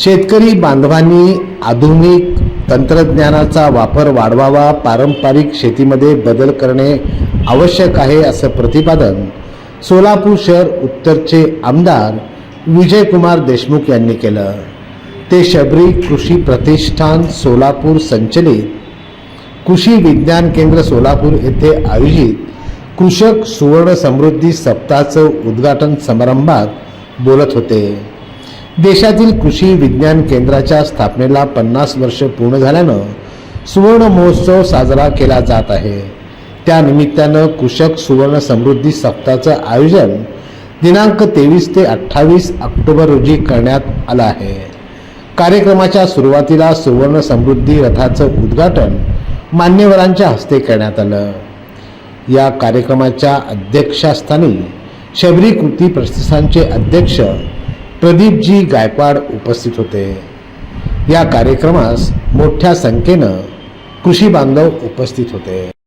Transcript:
शेतकरी बांधवांनी आधुनिक तंत्रज्ञानाचा वापर वाढवावा पारंपरिक शेतीमध्ये बदल करणे आवश्यक आहे असं प्रतिपादन सोलापूर शहर उत्तरचे आमदार विजयकुमार देशमुख यांनी केलं. ते शबरी कृषी प्रतिष्ठान सोलापूर संचलित कृषी विज्ञान केंद्र सोलापूर येथे आयोजित कृषक सुवर्ण समृद्धी सप्ताहाचं उद्घाटन समारंभात बोलत होते. देशातील कृषी विज्ञान केंद्राच्या स्थापनेला पन्नास वर्ष पूर्ण झाल्यानं सुवर्ण महोत्सव साजरा केला जात आहे. त्यानिमित्तानं कृषक सुवर्ण समृद्धी सप्ताहाचं आयोजन दिनांक तेवीस ते अठ्ठावीस ऑक्टोबर रोजी करण्यात आलं आहे. कार्यक्रमाच्या सुरुवातीला सुवर्ण समृद्धी रथाचं उद्घाटन मान्यवरांच्या हस्ते करण्यात आलं. या कार्यक्रमाच्या अध्यक्षस्थानी शबरी कृती प्रतिष्ठानचे अध्यक्ष प्रदीपजी गायकवाड उपस्थित होते. या कार्यक्रमास मोठ्या संख्येनं कृषी बांधव उपस्थित होते.